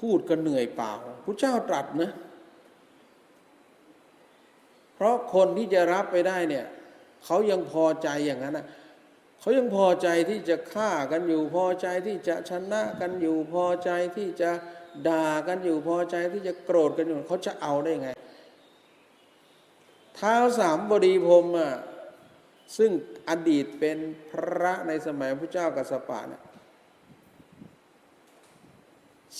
พูดกันเหนื่อยเปล่าพระเจ้าตรัสนะ เพราะคนที่จะรับไปได้เนี่ยเขายังพอใจอย่างนั้นนะเขายังพอใจที่จะฆ่ากันอยู่ พอใจที่จะชนะกันอยู่ พอใจที่จะด่ากันอยู่ พอใจที่จะโกรธกันอยู่เขาจะเอาได้ไงท้าวสามบดีพรมอะซึ่งอดีตเป็นพระในสมัยพระเจ้ากัสสปะเนี่ย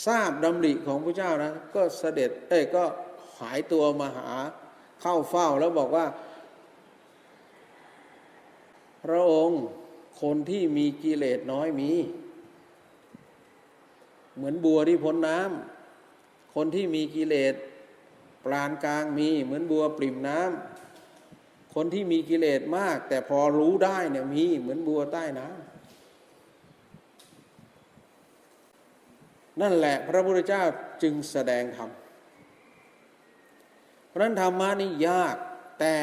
ทราบดำริของพระเจ้านะก็เสด็จเอ้ยก็หายตัวมาหาเข้าเฝ้าแล้วบอกว่า พระองค์คนที่มีกิเลสน้อยมี เหมือนบัวที่พ้นน้ำคนที่มีกิเลสปรานกลางมี เหมือนบัวปริ่มน้ำคนที่มีกิเลสมาก แต่พอรู้ได้เนี่ยมีเหมือนบัวใต้น้ำ นั่นแหละพระพุทธเจ้าจึงแสดงธรรมเพราะนั้นธรรมะนี่ยากแต่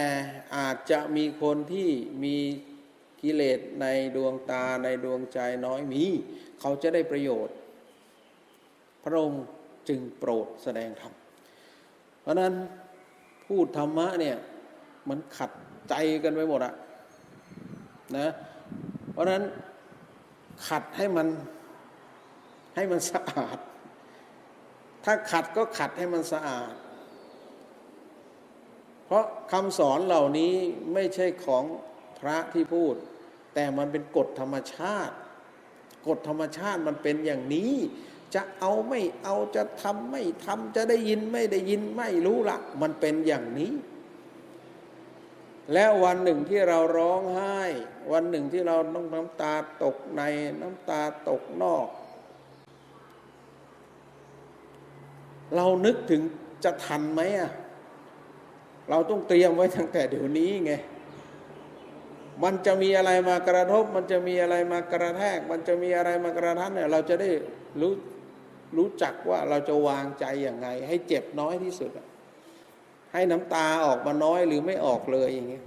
อาจจะมีคนที่มีกิเลสในดวงตาในดวงใจน้อยมี เขาจะได้ประโยชน์ พระองค์จึงโปรดแสดงธรรมเพราะนั้นพูดธรรมะเนี่ยมันขัดใจกันไปหมดอะนะเพราะนั้นขัดให้มัน ให้มันสะอาด ถ้าขัดก็ขัดให้มันสะอาด เพราะคำสอนเหล่านี้ไม่ใช่ของพระที่พูด แต่มันเป็นกฎธรรมชาติ กฎธรรมชาติมันเป็นอย่างนี้ จะเอาไม่เอาจะทำไม่ทำจะได้ยินไม่ได้ยินไม่รู้ละมันเป็นอย่างนี้ แล้ววันหนึ่งที่เราร้องไห้ วันหนึ่งที่เราต้องน้ำตาตกในน้ำตาตกนอก เรานึกถึงจะทันไหมอะเราต้องเตรียมไว้ตั้งแต่เดี๋ยวนี้ไง มันจะมีอะไรมากระทบ มันจะมีอะไรมากระแทก มันจะมีอะไรมากระทันเนี่ยเราจะได้รู้รู้จักว่าเราจะวางใจอย่างไง ให้เจ็บน้อยที่สุดอะให้น้ำตาออกมาน้อยหรือไม่ออกเลยอย่างเงี้ย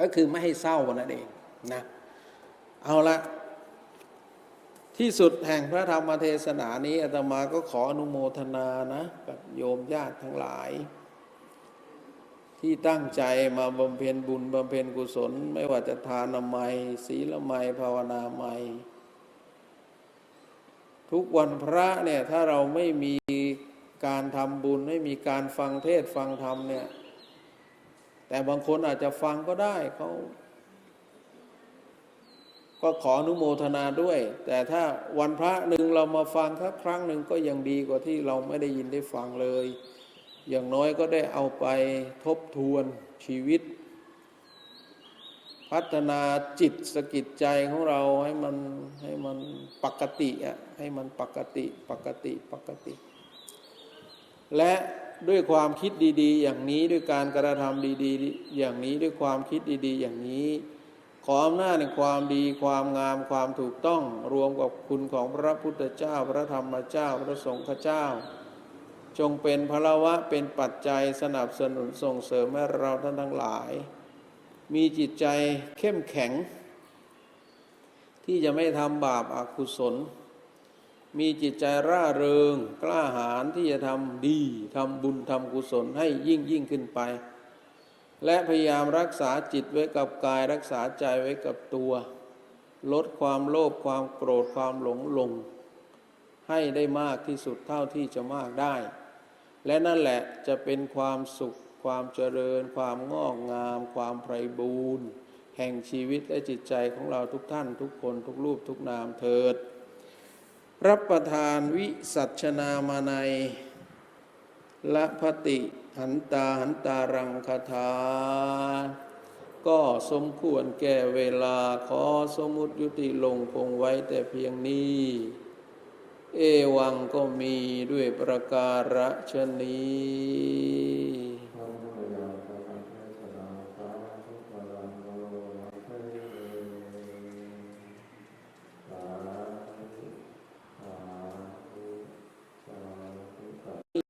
ก็คือไม่ให้เศร้านั่นเองนะ เอาละ ที่สุดแห่งพระธรรมเทศนานี้อาตมาก็ขออนุโมทนานะกับโยมญาติทั้งหลาย ที่ตั้งใจมาบำเพ็ญบุญบำเพ็ญกุศล ไม่ว่าจะทานามัยศีลไมภาวนาไมทุกวันพระเนี่ยถ้าเราไม่มีการทำบุญไม่มีการฟังเทศฟังธรรมเนี่ย แต่บางคนอาจจะฟังก็ได้เขา ก็ขออนุโมทนาด้วย แต่ถ้าวันพระหนึ่งเรามาฟังแค่ครั้งหนึ่งก็ยังดีกว่าที่เราไม่ได้ยินได้ฟังเลย อย่างน้อยก็ได้เอาไปทบทวนชีวิต พัฒนาจิตสกิจใจของเราให้มันให้มันปกติอะให้มันปกติปกติปกติ และด้วยความคิดดี ๆ อย่างนี้ด้วยการกระทำดี ๆ อย่างนี้ด้วยความคิดดี ๆ อย่างนี้ ขออำนาจในความดีความงามความถูกต้องรวมกับคุณของพระพุทธเจ้า พระธรรมเจ้า พระสงฆ์เจ้า จงเป็นพลวะเป็นปัจจัยสนับสนุนส่งเสริมให้เราท่านทั้งหลาย มีจิตใจเข้มแข็ง ที่จะไม่ทำบาปอากุศล มีจิตใจร่าเริง กล้าหาญที่จะทำดีทำบุญทำกุศลให้ยิ่งยิ่งขึ้นไป และพยายามรักษาจิตไว้กับกายรักษาใจไว้กับตัว ลดความโลภความโกรธความหลงลง ให้ได้มากที่สุดเท่าที่จะมากได้ และนั่นแหละจะเป็นความสุข ความเจริญ ความงอกงาม ความไพรบูรณ์แห่งชีวิตและจิตใจของเราทุกท่านทุกคนทุกรูปทุกนามเถิด รับประทานวิสัชนามาในละพติ หันตาหันตารังคาถา ก็สมควรแก่เวลาขอสมุติยุติลงคงไว้แต่เพียงนี้ เอวังก็มีด้วยประการฉนี้